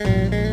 Mm-hmm.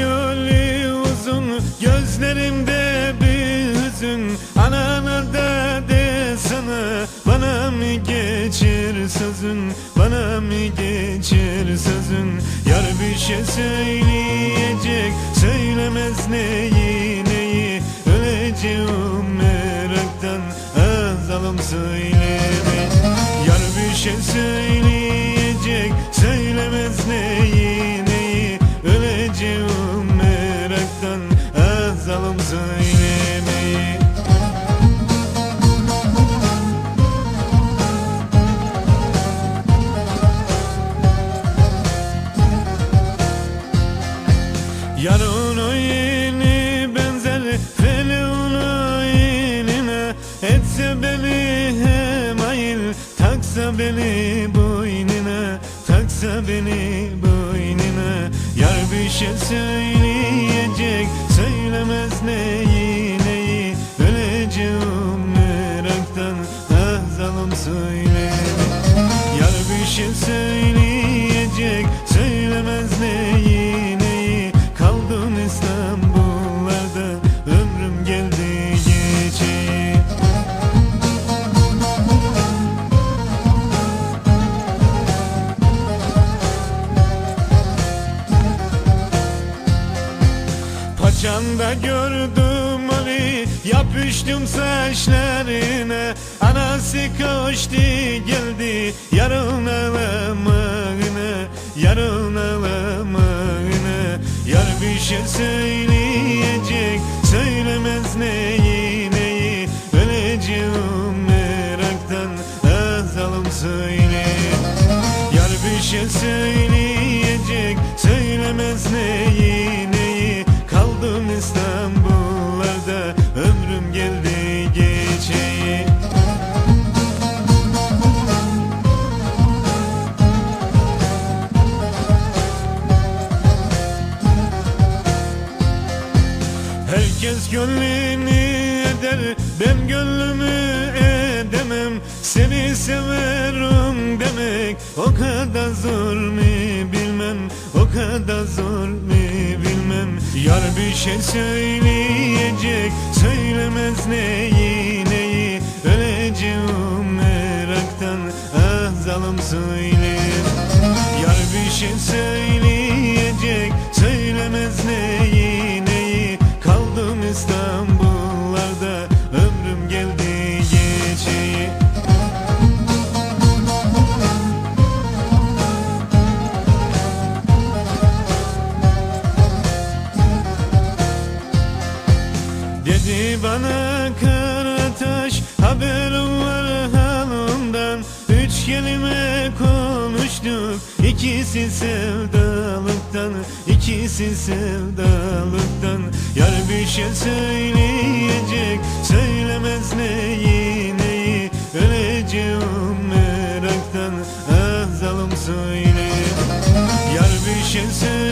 Yolu uzun Gözlerimde bir hüzün. Anana dedesine Bana mı geçir sözün? Bana mı geçir sözün? Yar bir şey söyleyecek Söylemez neyi neyi? Öleceğim meraktan Azalım söyleme Yar bir şey söyleyecek beni boynuna Taksa beni boynuna. Yar bir şey söyleyecek Söylemez neyi Paçanda gördüm Ali. Yapıştım saçlarına. Anası koştu geldi. Yarın alamağına Yarın alamağına Yar bir şey söyleyecek Söylemez neyi neyi? Öleceğim meraktan Azalım söyle. Yar bir şey söyleyecek Ömrüm geldi geçeyi Herkes gönlünü eder Ben gönlümü edemem. Seni severim demek O kadar zor mu bilmem O kadar zor mu Yar bir şey söyleyecek Söylemez neyi neyi? Öleceğim meraktan Ah zalim söyle. Yar bir şey söyleyecek Dedi bana Karataş haberim var halımdan Üç kelime konuştuk ikisi sevdalıktan. İkisi sevdalıktan. Yar bir şey söyleyecek söylemez neyi neyi Öleceğim meraktan ah zalim söyle. Yar bir şey söyleyecek